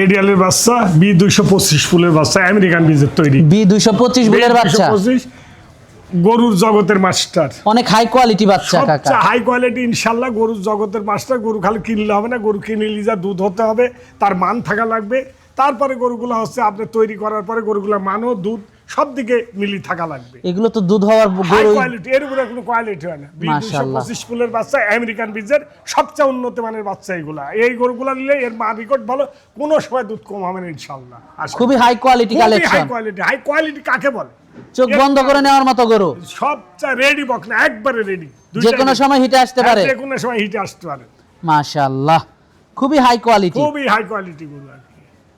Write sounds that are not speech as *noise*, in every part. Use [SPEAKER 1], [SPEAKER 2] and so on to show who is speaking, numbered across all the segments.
[SPEAKER 1] এডিয়ালের বাচ্চা বি দুইশো পঁচিশ ফুলের বাচ্চা আমেরিকান বীজের তৈরি।
[SPEAKER 2] বি দুইশো পঁচিশ ফুলের বাচ্চা।
[SPEAKER 1] গরুর জগতের মাস্টার।
[SPEAKER 2] অনেক হাই কোয়ালিটি বাচ্চা কাকা।
[SPEAKER 1] হাই কোয়ালিটি ইনশাল্লাহ গরুর জগতের মাস্টার। গরু খালি কিনলে হবে না গরু কিনে যা দুধ হতে হবে তার মান থাকা লাগবে। তারপরে গরুগুলো হচ্ছে আপনি তৈরি করার পরে গরুগুলো মানও দুধ সব দিকে মিলি থাকা লাগবে।
[SPEAKER 2] এগুলো তো দুধ হওয়ার
[SPEAKER 1] হাই কোয়ালিটি এর উপরে কোনো কোয়ালিটি হয় না।
[SPEAKER 2] মাশাআল্লাহ।
[SPEAKER 1] ফুলের বাচ্চা আমেরিকান বীজের সবচেয়ে উন্নত মানের বাচ্চা এগুলা। এই গরুগুলা নিলে এর মা রেকর্ড ভালো কোনো সময় দুধ কম হবে না
[SPEAKER 2] খুবই high quality
[SPEAKER 1] high quality high quality কাকে বলে?
[SPEAKER 2] চোখ বন্ধ করে নেওয়ার মতো গরু।
[SPEAKER 1] সবচেয়ে রেডি বক না একবারে রেডি
[SPEAKER 2] যে কোনো সময় হিটে আসতে পারে।
[SPEAKER 1] যে কোনো সময় হিটে আসতে পারে।
[SPEAKER 2] মাশাআল্লাহ। খুবই হাই কোয়ালিটি
[SPEAKER 1] খুবই হাই কোয়ালিটি গরু।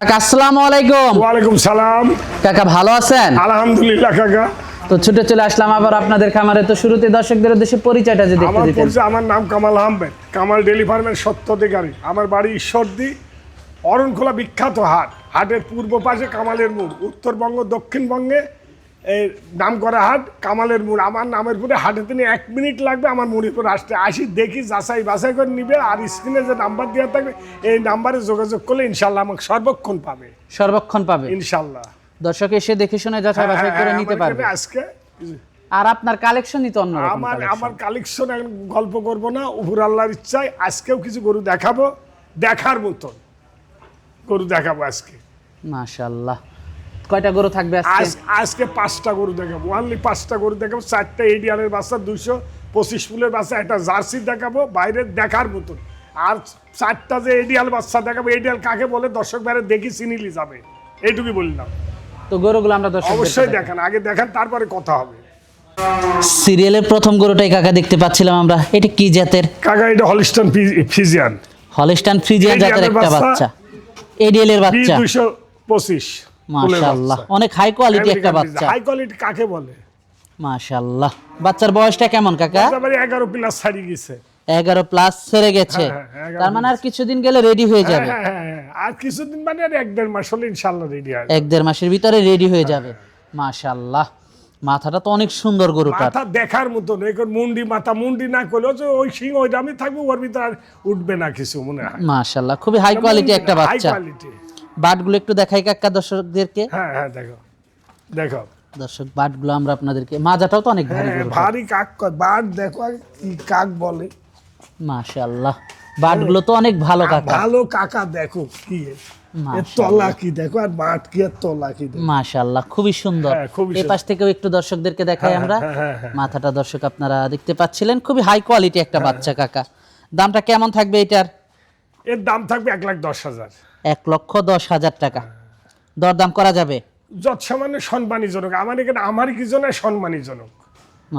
[SPEAKER 2] কাকা আসসালামু আলাইকুম।
[SPEAKER 1] ওয়ালাইকুম সালাম।
[SPEAKER 2] কাকা ভালো আছেন?
[SPEAKER 1] আলহামদুলিল্লাহ কাকা।
[SPEAKER 2] তো ছুটে চলে আসলাম আবার আপনাদের খামারে। তো শুরুতে দর্শকদের উদ্দেশ্যে পরিচয়টা যদি একটু
[SPEAKER 1] আমার পরিচয় আমার নাম কামাল আহমেদ। কামাল ডেলি ফার্মের আমার বাড়ি ঈশ্বরদী অরণখোলা বিখ্যাত হাট। হাটের পূর্ব পাশে কামালের মোড়। উত্তরবঙ্গ দক্ষিণবঙ্গে নাম করা হাট কামালের মোড়। আমার নামের পরে হাটে তিনি এক মিনিট লাগবে আমার মুড়ির পরে আসতে। আসি দেখি যাচাই বাছাই করে নিবে আর স্ক্রিনে যে নাম্বার দেওয়া থাকবে এই নাম্বারে যোগাযোগ করলে ইনশাল্লাহ আমাকে সর্বক্ষণ পাবে।
[SPEAKER 2] সর্বক্ষণ পাবে?
[SPEAKER 1] ইনশাল্লাহ।
[SPEAKER 2] দর্শক এসে দেখে শুনে যাচাই বাছাই করে
[SPEAKER 1] হ্যাঁ,
[SPEAKER 2] নিতে পারবে।
[SPEAKER 1] আজকে
[SPEAKER 2] আর আপনার কালেকশনই তো অন্যরকম
[SPEAKER 1] আমার আমার কালেকশন এখন গল্প করব না উপর আল্লাহর ইচ্ছায় আজকেও কিছু গরু দেখাবো দেখার মতন গরু দেখাবো আজকে।
[SPEAKER 2] মাশাআল্লাহ। কয়টা গরু থাকবে আজকে?
[SPEAKER 1] আজ আজকে পাঁচটা গরু দেখাবো। অনলি পাঁচটা গরু দেখাবো চারটা এডিয়ালের বাচ্চা দুইশো পঁচিশ ফুলের বাচ্চা একটা জার্সি দেখাবো বাইরে দেখার মতন। আর চারটা যে এডিয়াল বাচ্চা দেখাবো এডিয়াল কাকে বলে? দর্শক বাইরে দেখি চিনিলি যাবে। এইটুকুই বললাম।
[SPEAKER 2] তো গরুগুলো আমরা দর্শক
[SPEAKER 1] অবশ্যই দেখান আগে দেখান তারপরে কথা হবে।
[SPEAKER 2] সিরিয়ালের প্রথম গরুটাই কাকা দেখতে পাচ্ছিলাম আমরা? এটা কি জাতের?
[SPEAKER 1] কাকা এটা হলিস্টন ফিজিয়ান
[SPEAKER 2] হলিস্টান ফ্রিজিয়ান জাতের একটা
[SPEAKER 1] বাচ্চা।
[SPEAKER 2] এডিএলের বাচ্চা।
[SPEAKER 1] দুইশো পঁচিশ।
[SPEAKER 2] মাশাআল্লাহ। অনেক হাই কোয়ালিটি একটা বাচ্চা।
[SPEAKER 1] হাই কোয়ালিটি কাকে বলে?
[SPEAKER 2] মাশাআল্লাহ। বাচ্চার বয়সটা কেমন কাকা?
[SPEAKER 1] প্লাস ছাড়িয়ে গেছে।
[SPEAKER 2] এগারো প্লাস ছেড়ে গেছে।
[SPEAKER 1] হ্যাঁ, হ্যাঁ, 11
[SPEAKER 2] তার মানে আর কিছুদিন গেলে রেডি হয়ে যাবে।
[SPEAKER 1] হ্যাঁ। আর কিছুদিন মানে আর এক দেড় মাস হলে রেডি
[SPEAKER 2] এক দেড় মাসের ভিতরে রেডি হয়ে যাবে। মাশাআল্লাহ। মাথাটা তো অনেক সুন্দর গরুটার
[SPEAKER 1] মাথা দেখার মতন এখন মুন্ডি মাথা মুন্ডি না করলেও যে ওই সিং ওই দামে থাকবে ওর ভিতরে আর উঠবে না কিছু মনে হয়।
[SPEAKER 2] মাশাআল্লাহ খুবই হাই কোয়ালিটি একটা
[SPEAKER 1] হাই
[SPEAKER 2] বাচ্চা।
[SPEAKER 1] কোয়ালিটি
[SPEAKER 2] বাটগুলো একটু দেখাই কাকা দর্শকদেরকে।
[SPEAKER 1] হ্যাঁ হ্যাঁ দেখো। দেখো।
[SPEAKER 2] দর্শক বাটগুলো আমরা আপনাদেরকে মাজাটাও তো অনেক ভারী
[SPEAKER 1] হ্যাঁ, ভারী কাক বাট দেখো কি কাক বলে।
[SPEAKER 2] মাশাআল্লাহ। বাটগুলো তো অনেক ভালো কাকা।
[SPEAKER 1] ভালো কাকা দেখো কি তলা কি দেখো? আর বাট কি আর তলা কি
[SPEAKER 2] মাশাআল্লাহ খুবই সুন্দর।
[SPEAKER 1] হ্যাঁ,
[SPEAKER 2] এই পাশ থেকেও একটু দর্শকদেরকে দেখাই আমরা।
[SPEAKER 1] হ্যাঁ, হ্যাঁ।
[SPEAKER 2] মাথাটা দর্শক আপনারা দেখতে পাচ্ছিলেন। খুবই হাই কোয়ালিটি একটা বাচ্চা কাকা। দামটা কেমন থাকবে এটার?
[SPEAKER 1] এর দাম থাকবে এক লাখ দশ হাজার।
[SPEAKER 2] এক লক্ষ দশ হাজার টাকা। দরদাম করা যাবে?
[SPEAKER 1] যত সামান্য সম্মানীজনক। আমার এখানে আমারই কিছু না সম্মানীজনক?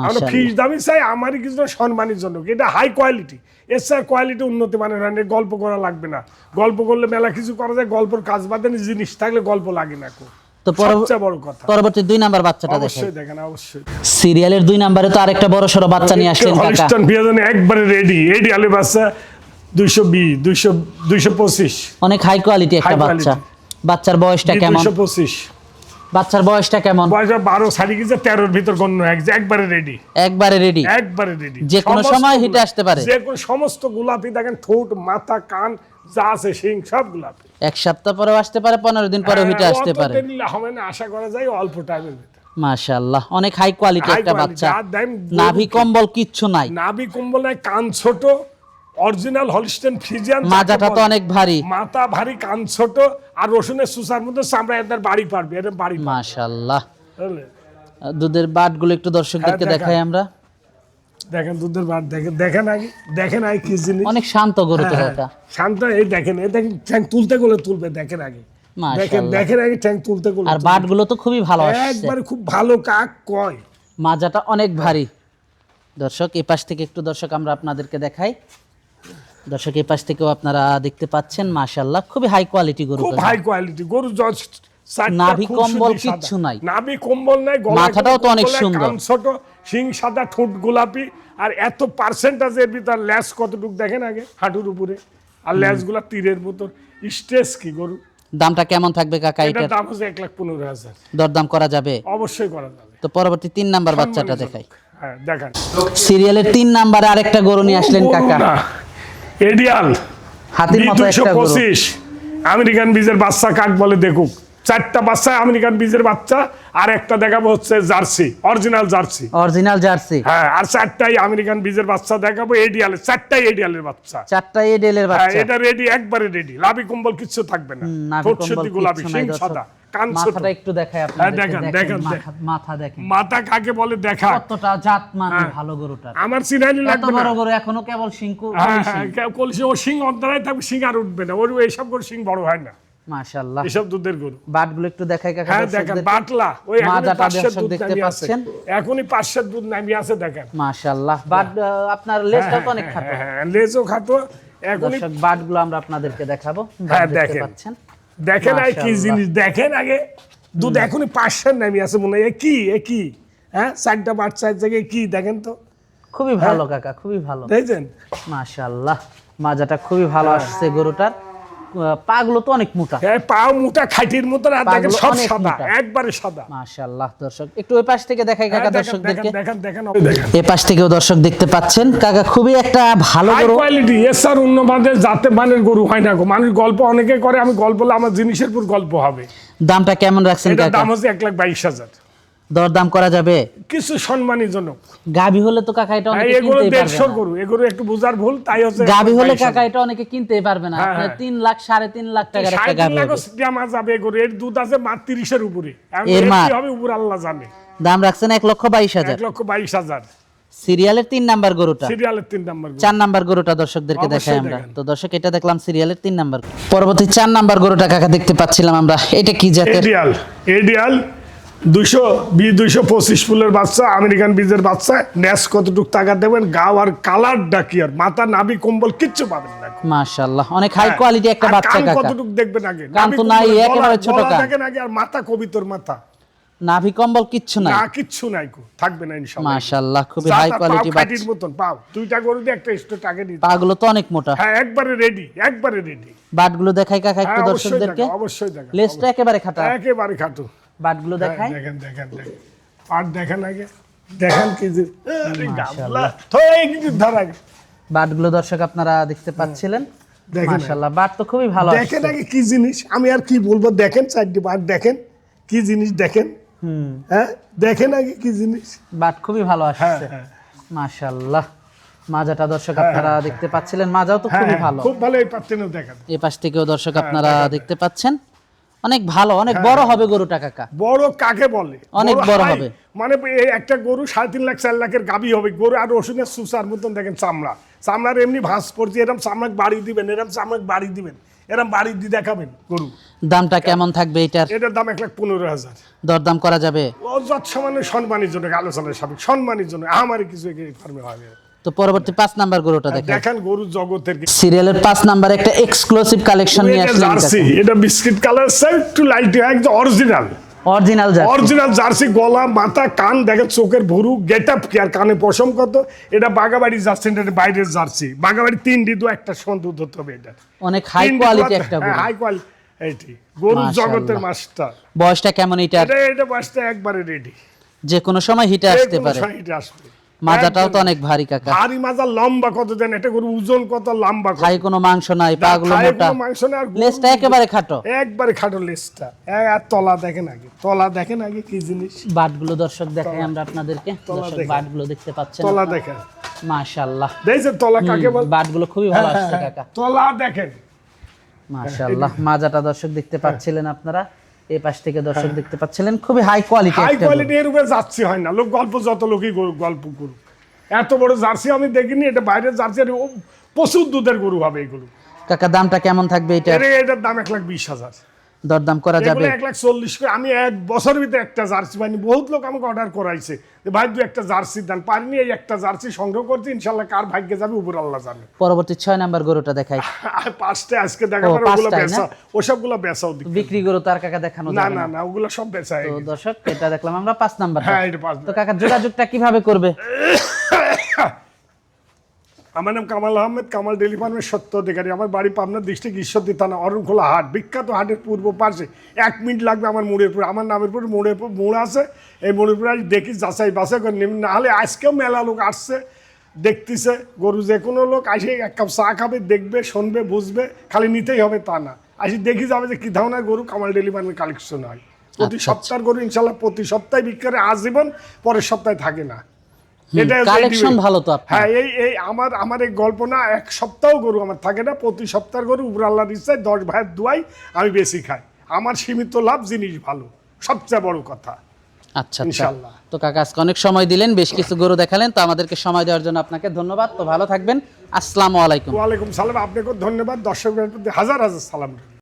[SPEAKER 1] আমরা ফিস দামি চাই আমারই কিছু না সম্মানীজনক? এটা হাই কোয়ালিটি এর স্যার কোয়ালিটি উন্নতি মানের হয় গল্প করা লাগবে না। গল্প করলে মেলা কিছু করা যায় গল্পের কাজ বাদে জিনিস থাকলে গল্প লাগে না
[SPEAKER 2] তো
[SPEAKER 1] বড় কথা।
[SPEAKER 2] পরবর্তী দুই নাম্বার বাচ্চাটা দেখেন।
[SPEAKER 1] অবশ্যই দেখেন অবশ্যই।
[SPEAKER 2] সিরিয়ালের দুই নাম্বারে তো আরেকটা বড় সড়ো বাচ্চা নিয়ে আসলেন কাকা।
[SPEAKER 1] একবারে রেডি রেডি আলু বাচ্চা। দুইশো দুইশো দুইশো পঁচিশ।
[SPEAKER 2] অনেক হাই কোয়ালিটি একটা বাচ্চা। বাচ্চার বয়সটা কেমন?
[SPEAKER 1] দুইশো পঁচিশ।
[SPEAKER 2] বাচ্চার বয়সটা কেমন?
[SPEAKER 1] বয়স বারো সাড়ে গেছে তেরোর ভিতর গণ্য এক একবারে রেডি
[SPEAKER 2] একবারে রেডি
[SPEAKER 1] একবারে রেডি
[SPEAKER 2] যে কোনো সময় হিটে আসতে পারে।
[SPEAKER 1] যে কোনো সমস্ত গোলাপি দেখেন ঠোঁট মাথা কান যা আছে শিং সব গোলাপি।
[SPEAKER 2] এক সপ্তাহ পরেও আসতে পারে পনেরো দিন পরেও হিটে
[SPEAKER 1] হ্যাঁ,
[SPEAKER 2] আসতে পারে।
[SPEAKER 1] হবে না আশা করা যায় অল্প টাইমের ভিতরে।
[SPEAKER 2] মাশাআল্লাহ অনেক হাই কোয়ালিটি একটা বাচ্চা। নাভি কম্বল কিচ্ছু নাই।
[SPEAKER 1] নাভি কম্বল নাই কান ছোট অরিজিনাল হলিস্টেন ফ্রিজিয়ান
[SPEAKER 2] মাজাটা তো অনেক ভারী।
[SPEAKER 1] মাথা ভারী কান ছোট আর রসুনের সুসার মধ্যে চামড়া এদের বাড়ি পারবে এদের বাড়ি
[SPEAKER 2] মাশাআল্লাহ? দুধের বাটগুলো একটু দর্শকদেরকে
[SPEAKER 1] হ্যাঁ,
[SPEAKER 2] দেখাই আমরা।
[SPEAKER 1] দেখেন দুধের বার দেখেন দেখেন আগে দেখেন আগে কি জিনিস।
[SPEAKER 2] অনেক শান্ত গরু তো
[SPEAKER 1] হ্যাঁ,
[SPEAKER 2] কাকা
[SPEAKER 1] শান্ত এই দেখেন এই দেখেন ঠ্যাং তুলতে গেলে তুলবে দেখেন আগে। দেখেন দেখেন আগে ঠ্যাং তুলতে গেলে
[SPEAKER 2] আর বাটগুলো তো খুবই ভালো আসছে।
[SPEAKER 1] একবারে খুব ভালো কাক কয়।
[SPEAKER 2] মাজাটা অনেক ভারী। দর্শক এই পাশ থেকে একটু দর্শক আমরা আপনাদেরকে দেখাই। দর্শক এই পাশ থেকেও আপনারা দেখতে পাচ্ছেন মাশাআল্লাহ খুবই হাই কোয়ালিটি গরু
[SPEAKER 1] খুব হাই কোয়ালিটি গরু
[SPEAKER 2] নাভি কম্বল কিচ্ছু নাই।
[SPEAKER 1] নাভি কম্বল নাই
[SPEAKER 2] মাথাটাও তো অনেক সুন্দর।
[SPEAKER 1] ছোট শিং সাদা ঠোঁট গোলাপি আর এত পার্সেন্টেজের ভিতর ল্যাস কতটুক দেখেন আগে হাঁটুর উপরে। আর ল্যাসগুলা তীরের মতন। স্টেজ কি গরু?
[SPEAKER 2] দামটা কেমন থাকবে কাকা
[SPEAKER 1] এটার দাম হচ্ছে এক লাখ পনেরো হাজার।
[SPEAKER 2] দরদাম করা যাবে?
[SPEAKER 1] অবশ্যই করা যাবে।
[SPEAKER 2] তো পরবর্তী তিন নাম্বার বাচ্চাটা। দেখাই।
[SPEAKER 1] হ্যাঁ দেখান।
[SPEAKER 2] সিরিয়ালের তিন নাম্বারে আরেকটা গরু নিয়ে আসলেন কাকা।
[SPEAKER 1] এডিয়াল
[SPEAKER 2] হাতির মতো একটা গরু।
[SPEAKER 1] আমেরিকান বীজের বাচ্চা কাক বলে দেখুক। চারটা বাচ্চা আমেরিকান বীজের বাচ্চা আর একটা দেখাবো হচ্ছে jersey original jersey.
[SPEAKER 2] Original jersey.
[SPEAKER 1] হ্যাঁ আর চারটাই আমেরিকান বীজের বাচ্চা দেখাবো এডিয়ালের চারটাই এডিয়ালের বাচ্চা।
[SPEAKER 2] চারটা এডেল এর
[SPEAKER 1] হ্যাঁ
[SPEAKER 2] বাচ্চা।
[SPEAKER 1] এটা রেডি একবারে রেডি লাভি কম্বল কিচ্ছু থাকবে না। ঠোঁট গোলাপি সিং সাদা। কান
[SPEAKER 2] মাথাটা একটু দেখাই আপনাদের
[SPEAKER 1] দেখেন, দেখেন,
[SPEAKER 2] মাথা দেখেন।
[SPEAKER 1] মাথা কাকে বলে দেখা?
[SPEAKER 2] কতটা জাত মানে ভালো গরুটার
[SPEAKER 1] আমার লাগবে না।
[SPEAKER 2] বড় গরু এখনও কেবল
[SPEAKER 1] হ্যাঁ হ্যাঁ কেউ কলসি ও সিং অন্তরায় থাকবে সিং আর উঠবে না। ওর এইসব সিং বড় হয় না।
[SPEAKER 2] মাশাআল্লাহ।
[SPEAKER 1] এসব দুধের গরু।
[SPEAKER 2] বাটগুলো একটু দেখাই কাকা
[SPEAKER 1] হ্যাঁ দেখেন বাটলা। ওই
[SPEAKER 2] মাজাটা দর্শক দেখতে পাচ্ছেন।
[SPEAKER 1] এখনই পাঁচশের দুধ নামিয়ে আছে দেখেন।
[SPEAKER 2] মাশাআল্লাহ। বাট আপনার লেজটা তো অনেক খাটো।
[SPEAKER 1] হ্যাঁ হ্যাঁ লেজও খাটো। এখনই
[SPEAKER 2] বাটগুলো আমরা আপনাদেরকে দেখাবো।
[SPEAKER 1] হ্যাঁ,
[SPEAKER 2] দেখতে পাচ্ছেন।
[SPEAKER 1] দেখেন আর কি জিনিস দেখেন আগে। দুধ এখনই পাঁচশোর নামি আছে মনে হয়। কি এ কি? হ্যাঁ চারটা বাট চার জায়গায় কি দেখেন তো।
[SPEAKER 2] খুবই ভালো কাকা খুবই ভালো।
[SPEAKER 1] দেখছেন?
[SPEAKER 2] মাশাল্লাহ মাজাটা খুবই ভালো আসছে গরুটার। পাগুলো তো অনেক মোটা।
[SPEAKER 1] হ্যাঁ পাও মোটা খাইটির মতো আর দেখেন সব সাদা একবারে সাদা।
[SPEAKER 2] মাশাআল্লাহ দর্শক একটু ওই পাশ থেকে দেখাই কাকা
[SPEAKER 1] হ্যাঁ,
[SPEAKER 2] দর্শকদেরকে
[SPEAKER 1] দেখেন দেখেন দেখেন দেখেন।
[SPEAKER 2] পাশ থেকেও দর্শক দেখতে পাচ্ছেন। কাকা খুবই একটা ভালো গরু।
[SPEAKER 1] কোয়ালিটি এসআর উন্নমানের জাতে মানের গরু হয় না গো। মানুষ গল্প অনেকে করে আমি গল্প আমার জিনিসের উপর গল্প হবে।
[SPEAKER 2] দামটা কেমন রাখছেন কাকা?
[SPEAKER 1] দাম হচ্ছে এক লাখ বাইশ হাজার।
[SPEAKER 2] দরদাম করা যাবে।
[SPEAKER 1] কিছু সম্মানীজনক।
[SPEAKER 2] গাবি হলে তো কাকা এটা অনেকে
[SPEAKER 1] এগুলো
[SPEAKER 2] কিনতেই পারবে
[SPEAKER 1] দেড়শোর
[SPEAKER 2] না।
[SPEAKER 1] গরু এগুলো একটু বোঝার ভুল তাই হচ্ছে
[SPEAKER 2] গাবি হলে কাকা এটা অনেকে কিনতেই পারবে না।
[SPEAKER 1] হ্যাঁ,
[SPEAKER 2] আপনার
[SPEAKER 1] হ্যাঁ।
[SPEAKER 2] লাখ সাড়ে তিন লাখ টাকার একটা গাবি হবে।
[SPEAKER 1] জামা যাবে গরু এর দুধ আছে মাত্র তিরিশের উপরে।
[SPEAKER 2] এর
[SPEAKER 1] এর কি হবে উপর আল্লাহ জানে।
[SPEAKER 2] দাম রাখছেন এক লক্ষ বাইশ হাজার।
[SPEAKER 1] এক লক্ষ বাইশ হাজার।
[SPEAKER 2] সিরিয়ালের তিন নাম্বার গরুটা।
[SPEAKER 1] সিরিয়ালের তিন নম্বর গরু।
[SPEAKER 2] চার নাম্বার গরুটা দর্শকদেরকে দেখাই আমরা। তো দর্শক এটা দেখলাম সিরিয়ালের তিন নাম্বার। পরবর্তী চার নাম্বার গরুটা কাকা দেখতে পাচ্ছিলাম আমরা। এটা কি জাতের?
[SPEAKER 1] এডিয়াল এডিয়াল দুইশো বি দুইশো পঁচিশ ফুলের বাচ্চা আমেরিকান বীজের বাচ্চা। ন্যাস কতটুক টাকা দেবেন? গাও আর কালার ডাকি আর মাথা নাভি কম্বল কিচ্ছু পাবেন না
[SPEAKER 2] মাশাআল্লাহ অনেক হাই কোয়ালিটি একটা বাচ্চা কাকা।
[SPEAKER 1] কতটুক দেখবেন আগে?
[SPEAKER 2] কান তো নাই, একেবারে ছোট কান।
[SPEAKER 1] দেখেন আগে আর মাথা কবিতর মাথা।
[SPEAKER 2] নাভি কম্বল কিচ্ছু নাই।
[SPEAKER 1] না কিচ্ছু নাই কো থাকবে না ইনশাআল্লাহ।
[SPEAKER 2] মাশাআল্লাহ খুবই হাই কোয়ালিটি বাচ্চা।
[SPEAKER 1] মতন পাও। দুইটা গরু দিয়ে একটা স্টোর টাকা
[SPEAKER 2] পাগুলো তো অনেক মোটা।
[SPEAKER 1] হ্যাঁ একবারে রেডি একবারে রেডি
[SPEAKER 2] বাটগুলো দেখাই কাকা একটু
[SPEAKER 1] হ্যাঁ অবশ্যই
[SPEAKER 2] দর্শকদেরকে।
[SPEAKER 1] অবশ্যই দেখা
[SPEAKER 2] লেজটা একেবারে খাটা।
[SPEAKER 1] একেবারে খাটু।
[SPEAKER 2] বাটগুলো দেখাই।
[SPEAKER 1] দেখেন দেখেন দেখেন। পাট দেখেন আগে। দেখেন কি যে ধর
[SPEAKER 2] বাটগুলো দর্শক আপনারা দেখতে পাচ্ছিলেন। মাশাআল্লাহ বাট তো খুবই ভালো
[SPEAKER 1] দেখেন আগে কি জিনিস? আমি আর কি বলব? দেখেন চারটি পাট দেখেন। কি জিনিস দেখেন?
[SPEAKER 2] হুম।
[SPEAKER 1] হ্যাঁ? দেখেন আগে কি জিনিস?
[SPEAKER 2] বাট খুবই ভালো
[SPEAKER 1] হ্যাঁ
[SPEAKER 2] আসছে।
[SPEAKER 1] হ্যাঁ।
[SPEAKER 2] মাশাআল্লাহ। মাজাটা দর্শক আপনারা দেখতে পাচ্ছিলেন। মাজাও তো
[SPEAKER 1] হ্যাঁ,
[SPEAKER 2] খুবই
[SPEAKER 1] হ্যাঁ,
[SPEAKER 2] ভালো।
[SPEAKER 1] খুব ভালো এই পাটটেনও দেখেন।
[SPEAKER 2] এই পাশ থেকেও দর্শক
[SPEAKER 1] হ্যাঁ,
[SPEAKER 2] আপনারা দেখতে পাচ্ছেন। অনেক ভালো অনেক বড় হবে গরুটা কাকা।
[SPEAKER 1] বড় কাকে বলে?
[SPEAKER 2] অনেক বড় হবে।
[SPEAKER 1] মানে একটা গরু সাড়ে তিন লাখ চার লাখের গাবি হবে। গরু আর রসুনের সুসার মতন দেখেন চামড়া। চামড়ার এমনি ভাঁজ পড়ছে এরম চামড়া বাড়ি দিবেন এরম চামড়া বাড়ি দিবেন এরম বাড়ি দিয়ে দেখাবেন গরু।
[SPEAKER 2] দামটা কেমন থাকবে এটার?
[SPEAKER 1] এটার দাম এক লাখ পনেরো হাজার।
[SPEAKER 2] দরদাম করা যাবে?
[SPEAKER 1] ও যৎসমানে সম্মানের জন্য আলোচনার সাবেক সম্মানের জন্য। আমার কিছু ফার্মে হয় না।
[SPEAKER 2] তো পরবর্তী পাঁচ নাম্বার গরুটা দেখেন।
[SPEAKER 1] দেখেন গরু জগতের
[SPEAKER 2] সিরিয়ালের পাঁচ নাম্বার একটা এক্সক্লুসিভ কালেকশন নিয়ে আসলেন
[SPEAKER 1] জার্সি এটা বিস্কিট কালার একটু লাইট একদম original
[SPEAKER 2] original jersey.
[SPEAKER 1] Original jersey গলা মাথা কান দেখেন চোখের ভরু গেট আপ কি আর কানে পশম কত। এটা বাগাবাড়ি জার্সি এটা বাইরের জার্সি। বাগাবাড়ি তিন দিদু একটা দুধ হতে হবে এটা।
[SPEAKER 2] অনেক হাই কোয়ালিটি একটা গরু।
[SPEAKER 1] High quality eighty. গরু জগতের মাস্টার
[SPEAKER 2] বয়সটা কেমন
[SPEAKER 1] এটা? এটা বয়সটা একবারে রেডি
[SPEAKER 2] যে কোনো সময় হিটে আসতে পারে।
[SPEAKER 1] আসবে।
[SPEAKER 2] মাজাটাও তো অনেক ভারী কাকা।
[SPEAKER 1] ভারী মাজা লম্বা কত এটা গরু ওজন কত লম্বা
[SPEAKER 2] খাই কোনো মাংস নাই পাগুলো মোটা।
[SPEAKER 1] মাংস না আর
[SPEAKER 2] লেজটা একেবারে খাটো।
[SPEAKER 1] একবারে খাটো লেজটা। আর তলা দেখেন আগে তলা দেখেন আগে কি জিনিস।
[SPEAKER 2] বাটগুলো দর্শক দেখাই আমরা আপনাদেরকে। দর্শক
[SPEAKER 1] দেখেন।
[SPEAKER 2] বাটগুলো দেখতে পাচ্ছেন
[SPEAKER 1] তলা দেখেন।
[SPEAKER 2] মাশাআল্লাহ।
[SPEAKER 1] দেখছেন তলা কাকে বল?
[SPEAKER 2] বাটগুলো খুবই ভালো আসছে কাকা।
[SPEAKER 1] তলা দেখেন।
[SPEAKER 2] মাশাআল্লাহ মাজাটা দর্শক দেখতে পাচ্ছিলেন আপনারা। এই পাশ থেকে দর্শক দেখতে পাচ্ছিলেন। খুবই হাই কোয়ালিটি
[SPEAKER 1] হাই কোয়ালিটি এর উপরে যাচ্ছে হয় না। লোক গল্প যত লোকই গল্প করুক। এত বড় জার্সি আমি দেখিনি এটা বাইরের জার্সি আর প্রচুর দুধের গরু হবে এগুলো।
[SPEAKER 2] কাকা দামটা কেমন থাকবে এটা?
[SPEAKER 1] এটার দাম এক লাখ বিশ হাজার।
[SPEAKER 2] দরদাম করা যাবে।
[SPEAKER 1] এক লাখ চল্লিশ করে আমি এক বছর ভিতরে একটা জার্সি পাইনি বহুত লোক আমাকে অর্ডার করাইছে। যে ভাই দু একটা জার্সি দেন। পারিনি এই একটা জার্সি সংগ্রহ করছি ইনশাল্লাহ কার ভাগ্যে যাবে উপর আল্লাহ জানে।
[SPEAKER 2] পরবর্তী ছয় নাম্বার গরুটা দেখাই।
[SPEAKER 1] পাঁচটা আজকে দেখা পারে ওগুলো বেচা ওসবগুলো বেচাও দিক।
[SPEAKER 2] বিক্রি গরু তার কাকা দেখানো
[SPEAKER 1] না না
[SPEAKER 2] না।
[SPEAKER 1] ওগুলো সব বেচা
[SPEAKER 2] তো। দর্শক এটা দেখলাম আমরা পাঁচ নাম্বার
[SPEAKER 1] হ্যাঁ এটা পাঁচ
[SPEAKER 2] তো কাকা যোগাযোগটা কীভাবে করবে? *coughs*
[SPEAKER 1] আমার নাম কামাল আহমেদ কামাল ডেলি ফার্মের সত্য অধিকারী। আমার বাড়ি পাবনা ডিস্ট্রিক্ট ঈশ্বরদী থানা অরণখোলা হাট বিখ্যাত হাটের পূর্ব পাশে। এক মিনিট লাগবে আমার মোড়ের পর আমার নামের পর মোড়ের পর মোড় আছে। এই মোড়ের পর আজ দেখি যাচাই বাছাই করে নিন। নাহলে আজকেও মেলা লোক আসছে দেখতেছে গরু যে কোনো লোক আসে এক কাপ চা খাবে দেখবে শুনবে বুঝবে খালি নিতেই হবে তা না। আসি দেখি যাবে যে কী ধরনের গরু কামাল ডেলি ফার্মে কালেকশন হয়। প্রতি
[SPEAKER 2] আচ্ছা,
[SPEAKER 1] সপ্তাহের গরু ইনশাল্লাহ প্রতি সপ্তাহে বিক্রি করে আজীবন পরের সপ্তাহে থাকে না।
[SPEAKER 2] কালেকশন ভালো তো আপনার।
[SPEAKER 1] হ্যাঁ এই এই আমার আমার এই গল্প না এক সপ্তাহ গরু আমার থাকে না প্রতি সপ্তাহের গরু উপর আল্লাহর ইচ্ছায় দশ ভাইয়ের দুয়াই আমি বেশি খাই। আমার সীমিত লাভ জিনিস ভালো সবচেয়ে বড় কথা।
[SPEAKER 2] আচ্ছা আচ্ছা।
[SPEAKER 1] ইনশাল্লাহ।
[SPEAKER 2] তো কাকা আজকে অনেক সময় দিলেন বেশ কিছু গরু দেখালেন তো আমাদেরকে সময় দেওয়ার জন্য আপনাকে ধন্যবাদ। তো ভালো থাকবেন। আসসালামু আলাইকুম।
[SPEAKER 1] ওয়ালাইকুম সালাম আপনাকে ধন্যবাদ। দর্শকদের প্রতি হাজার হাজার সালাম।